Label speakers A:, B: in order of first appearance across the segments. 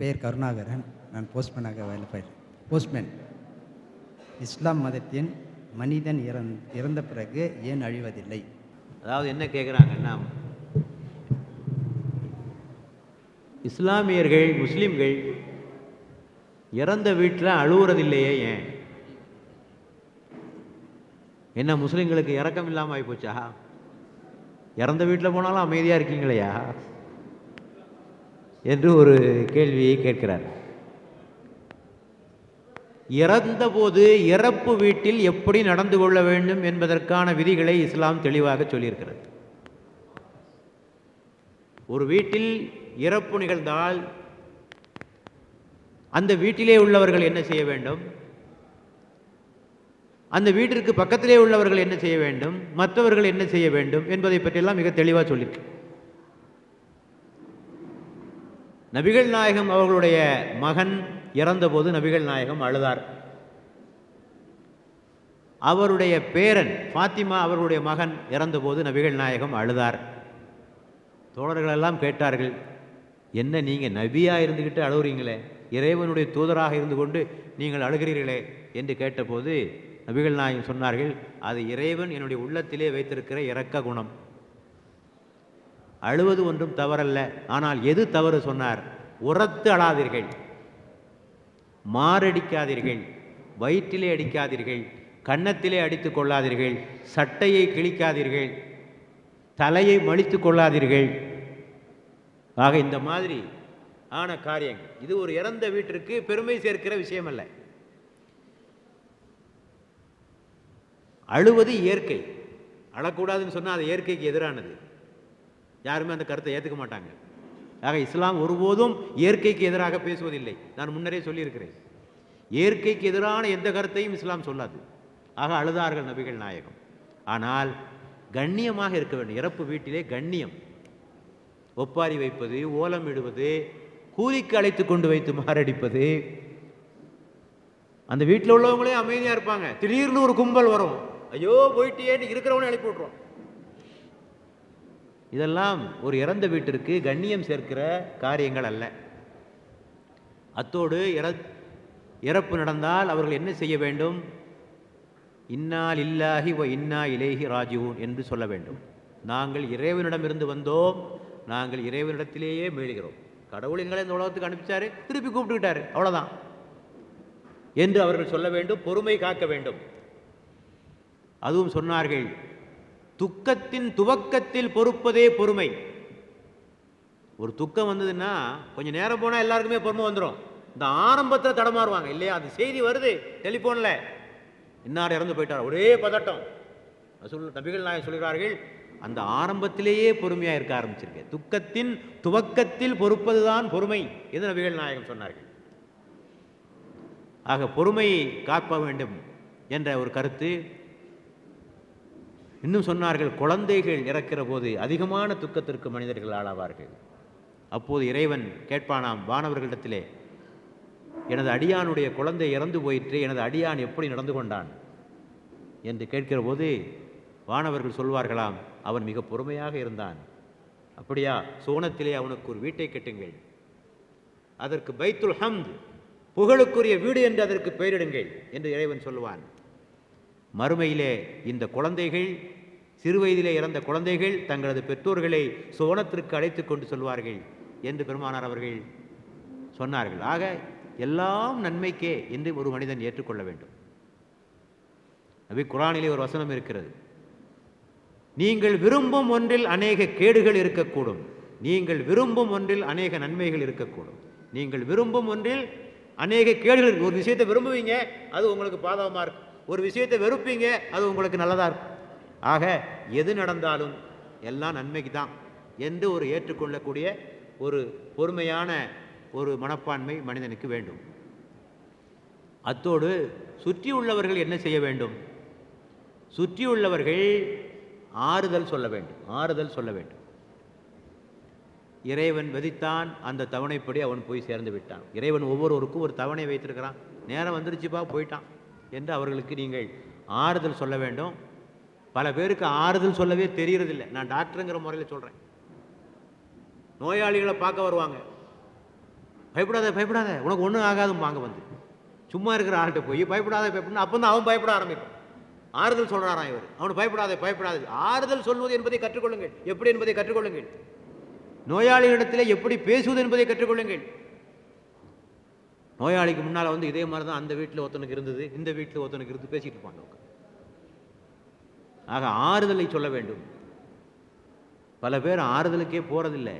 A: பெயர் கருணாகரன். நான் போஸ்ட்மேனாக வேலை செய்கிறேன் போஸ்ட்மேன். இஸ்லாம் மதத்தின் மனிதன் இறந் இறந்த பிறகு ஏன் அழிவதில்லை?
B: அதாவது என்ன கேட்குறாங்கன்னா இஸ்லாமியர்கள் முஸ்லீம்கள் இறந்த வீட்டில் அழுவுறதில்லையே ஏன்? என்ன முஸ்லீம்களுக்கு இறக்கம் இல்லாமல் ஆகிப்போச்சா இறந்த வீட்டில் போனாலும் அமைதியாக இருக்கீங்களையா? என்று ஒரு கேள்வியை கேட்கிறார். இறந்தபோது இறப்பு வீட்டில் எப்படி நடந்து கொள்ள வேண்டும் என்பதற்கான விதிகளை இஸ்லாம் தெளிவாக சொல்லியிருக்கிறது. ஒரு வீட்டில் இறப்பு நிகழ்ந்தால் அந்த வீட்டிலே உள்ளவர்கள் என்ன செய்ய வேண்டும்? அந்த வீட்டிற்கு பக்கத்திலே உள்ளவர்கள் என்ன செய்ய வேண்டும்? மற்றவர்கள் என்ன செய்ய வேண்டும் என்பதை பற்றியெல்லாம் மிக தெளிவாக சொல்லியிருக்கு. நபிகள் நாயகம் அவர்களுடைய மகன் இறந்தபோது நபிகள் நாயகம் அழுதார். அவருடைய பேரன் ஃபாத்திமா அவர்களுடைய மகன் இறந்தபோது நபிகள் நாயகம் அழுதார். தோழர்களெல்லாம் கேட்டார்கள் என்ன நீங்கள் நபியாக இருந்துக்கிட்டு அழுகுறீங்களே இறைவனுடைய தூதராக இருந்து கொண்டு நீங்கள் அழுகிறீர்களே? என்று கேட்டபோது நபிகள் நாயகம் சொன்னார்கள் அது இறைவன் என்னுடைய உள்ளத்திலே வைத்திருக்கிற இரக்க குணம். அழுவது ஒன்றும் தவறல்ல. ஆனால் எது தவறு சொன்னார்? உரத்து அழாதீர்கள். மாரடிக்காதீர்கள். வயிற்றிலே அடிக்காதீர்கள். கன்னத்திலே அடித்து கொள்ளாதீர்கள். சட்டையை கிழிக்காதீர்கள். தலையை மழித்து கொள்ளாதீர்கள். ஆக இந்த மாதிரி ஆன காரியங்கள். இது ஒரு இறந்த வீட்டிற்கு பெருமை சேர்க்கிற விஷயம் அல்ல அழுவது இயற்கை. அழக்கூடாதுன்னு சொன்னால் அது இயற்கைக்கு எதிரானது. யாருமே அந்த கருத்தை ஏற்றுக்க மாட்டாங்க. ஆக இஸ்லாம் ஒருபோதும் இயற்கைக்கு எதிராக பேசுவதில்லை. நான் முன்னரே சொல்லியிருக்கிறேன். இயற்கைக்கு எதிரான எந்த கருத்தையும் இஸ்லாம் சொல்லாது. ஆக அழுதார்கள் நபிகள் நாயகம். ஆனால் கண்ணியமாக இருக்க வேண்டும். இறப்பு வீட்டிலே கண்ணியம். ஒப்பாரி வைப்பது ஓலம் இடுவது கூலிக்கு அழைத்து கொண்டு வைத்து மாரடிப்பது. அந்த வீட்டில் உள்ளவங்களே அமைதியாக இருப்பாங்க. திடீர்னு ஒரு கும்பல் வரும். ஐயோ போயிட்டேன்னு இருக்கிறவனே எழுப்பி விட்ருவோம் இதெல்லாம் ஒரு இறந்த வீட்டிற்கு கண்ணியம் சேர்க்கிற காரியங்கள் அல்ல. அத்தோடு இற இறப்பு நடந்தால் அவர்கள் என்ன செய்ய வேண்டும்? இன்னால் இல்லாஹி ஓ இன்னா இலேஹி ராஜிவூன் என்று சொல்ல வேண்டும். நாங்கள் இறைவனிடமிருந்து வந்தோம். நாங்கள் இறைவனிடத்திலேயே மீளுகிறோம் கடவுள் எங்களை இந்த உலகத்துக்கு அனுப்பிச்சாரு. திருப்பி கூப்பிட்டுக்கிட்டாரு. அவ்வளோதான் என்று அவர்கள் சொல்ல வேண்டும். பொறுமை காக்க வேண்டும். அதுவும் சொன்னார்கள். துக்கத்தின் துவக்கத்தில் பொறுப்பதே பொறுமை. ஒரு துக்கம் வந்ததுன்னா கொஞ்சம் நேரம் போனால் எல்லாருக்குமே பொறுமை வந்துடும் இந்த ஆரம்பத்தில் தடமாறுவாங்க இல்லையா? அது செய்தி வருது டெலிஃபோனில் இன்னார் இறந்து போயிட்டார். ஒரே பதட்டம். சொல் நபிகள் நாயகம் சொல்கிறார்கள் அந்த ஆரம்பத்திலேயே பொறுமையாக இருக்க ஆரம்பிச்சிருக்கேன் துக்கத்தின் துவக்கத்தில் பொறுப்பதுதான் பொறுமை என்று நபிகள் நாயகம் சொன்னார்கள். ஆக பொறுமையை காக்க வேண்டும் என்ற ஒரு கருத்து இன்னும் சொன்னார்கள் குழந்தைகள் இறக்கிற போது அதிகமான துக்கத்திற்கு மனிதர்கள் ஆளாவார்கள். அப்போது இறைவன் கேட்பானாம் வானவர்களிடத்திலே எனது அடியானுடைய குழந்தை இறந்து போயிற்று எனது அடியான் எப்படி நடந்து கொண்டான்? என்று கேட்கிற போது வானவர்கள் சொல்வார்களாம் அவன் மிக பொறுமையாக இருந்தான். அப்படியா சோனத்திலே அவனுக்கு ஒரு வீட்டை கட்டுங்கள். அதற்கு பைத்துல் ஹம்த் புகழுக்குரிய வீடு என்று அதற்கு பெயரிடுங்கள் என்று இறைவன் சொல்லுவான். மறுமையிலே இந்த குழந்தைகள் சிறுவயதிலே இறந்த குழந்தைகள் தங்களது பெற்றோர்களை சோனத்திற்கு அழைத்து கொண்டு சொல்வார்கள் என்று பெருமானார் அவர்கள் சொன்னார்கள். ஆக எல்லாம் நன்மைக்கே என்று ஒரு மனிதன் ஏற்றுக்கொள்ள வேண்டும். நபி குரானிலே ஒரு வசனம் இருக்கிறது. நீங்கள் விரும்பும் ஒன்றில் அநேக கேடுகள் இருக்கக்கூடும். நீங்கள் விரும்பும் ஒன்றில் அநேக நன்மைகள் இருக்கக்கூடும். நீங்கள் விரும்பும் ஒன்றில் அநேக கேடுகள் ஒரு விஷயத்தை விரும்புவீங்க அது உங்களுக்கு பாதகமாக இருக்கும். ஒரு விஷயத்தை வெறுப்பீங்க அது உங்களுக்கு நல்லதாக இருக்கும். ஆக எது நடந்தாலும் எல்லாம் நன்மைக்கு தான் என்று ஒரு ஏற்றுக்கொள்ளக்கூடிய ஒரு பொறுமையான ஒரு மனப்பான்மை மனிதனுக்கு வேண்டும். அத்தோடு சுற்றி உள்ளவர்கள் என்ன செய்ய வேண்டும்? சுற்றி உள்ளவர்கள் ஆறுதல் சொல்ல வேண்டும் ஆறுதல் சொல்ல வேண்டும். இறைவன் விதித்தான் அந்த தவணைப்படி அவன் போய் சேர்ந்து விட்டான். இறைவன் ஒவ்வொருவருக்கும் ஒரு தவணை வைத்திருக்கிறான். நேரம் வந்துருச்சுப்பா போயிட்டான். என்று அவர்களுக்கு நீங்கள் ஆறுதல் சொல்ல வேண்டும். பல பேருக்கு ஆறுதல் சொல்லவே தெரியறதில்லை நான் டாக்டருங்கிற முறையில் சொல்கிறேன் நோயாளிகளை பார்க்க வருவாங்க. பயப்படாத பயப்படாத. உனக்கு ஒன்றும் ஆகாதும் வாங்க வந்து. சும்மா இருக்கிற ஆள்கிட்ட போய் பயப்படாத பயப்படணும் அப்போ தான் அவன் பயப்பட ஆரம்பிப்பான். ஆறுதல் சொல்கிறாராம் இவர். அவனு பயப்படாத பயப்படாது. ஆறுதல் சொல்வது என்பதை கற்றுக்கொள்ளுங்கள். எப்படி என்பதை கற்றுக்கொள்ளுங்கள். நோயாளிகளிடத்திலே எப்படி பேசுவது என்பதை கற்றுக்கொள்ளுங்கள். நோயாளிக்கு முன்னால் வந்து இதே மாதிரி தான் அந்த வீட்டில் ஒருத்தனுக்கு இருந்தது இந்த வீட்டில் ஒருத்தனுக்கு இருந்து பேசிட்டு இருப்பாங்க ஆக ஆறுதலை சொல்ல வேண்டும். பல பேர் ஆறுதலுக்கே போறதில்லை.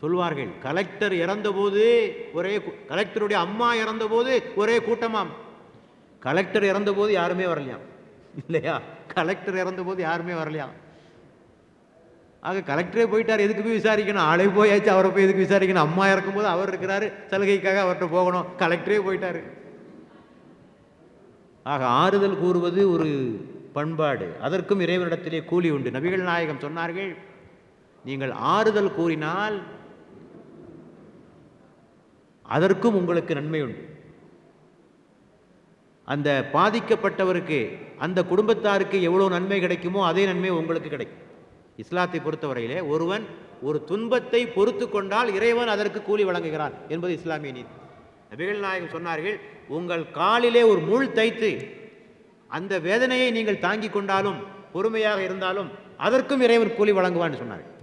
B: சொல்வார்கள் கலெக்டர் இறந்தபோது ஒரே கலெக்டருடைய அம்மா இறந்தபோது ஒரே கூட்டமாம். கலெக்டர் இறந்தபோது யாருமே வரலையாம். இல்லையா? கலெக்டர் இறந்தபோது யாருமே வரலையாம். ஆக கலெக்டரே போயிட்டார் எதுக்கு போய் விசாரிக்கணும்? ஆளே போயாச்சு அவரை போய் எதுக்கு விசாரிக்கணும்? அம்மா இறக்கும்போது அவர் இருக்கிறாரு சலுகைக்காக அவர்கிட்ட போகணும். கலெக்டரே போயிட்டார். ஆக ஆறுதல் கூறுவது ஒரு பண்பாடு. அதற்கும் இறைவனிடத்திலே கூலி உண்டு. நபிகள் நாயகம் சொன்னார்கள் நீங்கள் ஆறுதல் கூறினால் அதற்கும் உங்களுக்கு நன்மை உண்டு. அந்த பாதிக்கப்பட்டவருக்கு அந்த குடும்பத்தாருக்கு எவ்வளோ நன்மை கிடைக்குமோ அதே நன்மை உங்களுக்கு கிடைக்கும். இஸ்லாத்தை பொறுத்தவரையிலே ஒருவன் ஒரு துன்பத்தை பொறுத்து கொண்டால் இறைவன் அதற்கு கூலி வழங்குகிறான் என்பது இஸ்லாமிய நீதி. நபிகள் நாயகம் சொன்னார்கள் உங்கள் காலிலே ஒரு முள் தைத்து அந்த வேதனையை நீங்கள் தாங்கிக் கொண்டாலும் பொறுமையாக இருந்தாலும் அதற்கும் இறைவன் கூலி வழங்குவான்னு சொன்னார்கள்.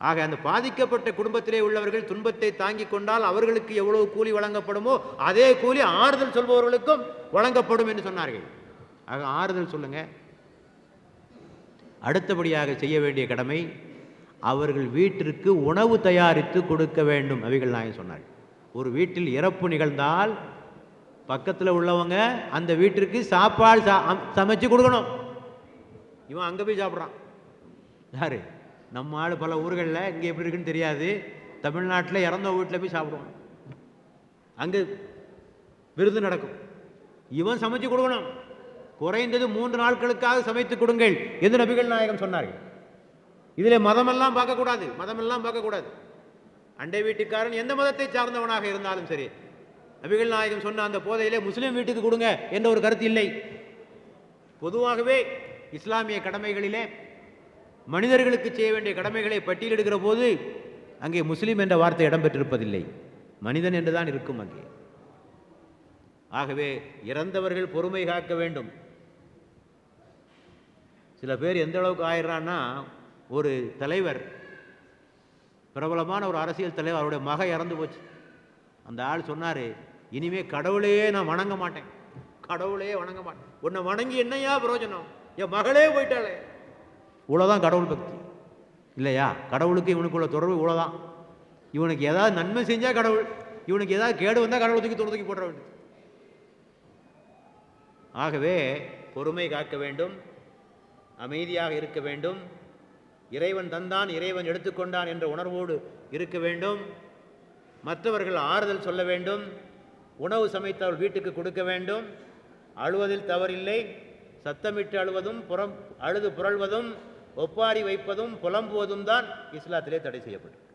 B: ஆக அந்த பாதிக்கப்பட்ட குடும்பத்திலே உள்ளவர்கள் துன்பத்தை தாங்கிக் கொண்டால் அவர்களுக்கு எவ்வளவு கூலி வழங்கப்படுமோ அதே கூலி ஆறுதல் சொல்பவர்களுக்கும் வழங்கப்படும் என்று சொன்னார்கள். ஆக ஆறுதல் சொல்லுங்கள் அடுத்தபடியாக செய்ய வேண்டிய கடமை அவர்கள் வீட்டிற்கு உணவு தயாரித்து கொடுக்க வேண்டும். அவைகள் நாயகம் சொன்னார்கள். ஒரு வீட்டில் இறப்பு நிகழ்ந்தால் பக்கத்தில் உள்ளவங்க அந்த வீட்டிற்கு சாப்பாடு சா- சமைச்சு கொடுக்கணும். இவன் அங்கே போய் சாப்பிட்றான். யாரு? நம்ம ஆள் பல ஊர்களில் இங்கே எப்படி இருக்குன்னு தெரியாது. தமிழ்நாட்டில் இறந்த வீட்டில் போய் சாப்பிடுவான். அங்கே விருது நடக்கும். இவன் சமைச்சு கொடுக்கணும். குறைந்தது மூன்று நாட்களுக்காக சமைத்து கொடுங்கள் என்று நபிகள் நாயகம் சொன்னார்கள். இதில் மதமெல்லாம் பார்க்கக்கூடாது மதமெல்லாம் பார்க்கக்கூடாது. அண்டை வீட்டுக்காரன் எந்த மதத்தை சார்ந்தவனாக இருந்தாலும் சரி நபிகள் நாயகம் சொன்ன அந்த போதையிலே முஸ்லீம் வீட்டுக்கு கொடுங்க என்ற ஒரு கருத்து இல்லை. பொதுவாகவே இஸ்லாமிய கடமைகளிலே மனிதர்களுக்கு செய்ய வேண்டிய கடமைகளை பட்டியலிடுகிற போது அங்கே முஸ்லீம் என்ற வார்த்தை இடம்பெற்றிருப்பதில்லை. மனிதன் என்றுதான் இருக்கும் அங்கே. ஆகவே இறந்தவர்கள் பொறுமை காக்க வேண்டும். சில பேர் எந்த அளவுக்கு ஆயிடுறான்னா ஒரு தலைவர் பிரபலமான ஒரு அரசியல் தலைவர் அவருடைய மக இறந்து போச்சு. அந்த ஆள் சொன்னார் இனிமேல் கடவுளையே நான் வணங்க மாட்டேன். கடவுளையே வணங்க மாட்டேன். உன்னை வணங்கி என்னையா பிரயோஜனம்? என் மகளே போயிட்டாளே. இவ்வளோதான் கடவுள் பக்தி. இல்லையா? கடவுளுக்கு இவனுக்குள்ள தொடர்பு இவ்வளோதான் இவனுக்கு ஏதாவது நன்மை செஞ்சால் கடவுள். இவனுக்கு ஏதாவது கேடு வந்தால் கடவுள் தூக்கி தொலை தூக்கி போட வேண்டியது. ஆகவே பொறுமை காக்க வேண்டும். அமைதியாக இருக்க வேண்டும். இறைவன் தந்தான் இறைவன் எடுத்துக்கொண்டான் என்ற உணர்வோடு இருக்க வேண்டும். மற்றவர்கள் ஆறுதல் சொல்ல வேண்டும். உணவு சமைத்தவர் வீட்டுக்கு கொடுக்க வேண்டும். அழுவதில் தவறில்லை. சத்தமிட்டு அழுவதும் புறம் அழுது புரள்வதும் ஒப்பாரி வைப்பதும் புலம்புவதும் தான் இஸ்லாத்திலே தடை செய்யப்பட்டது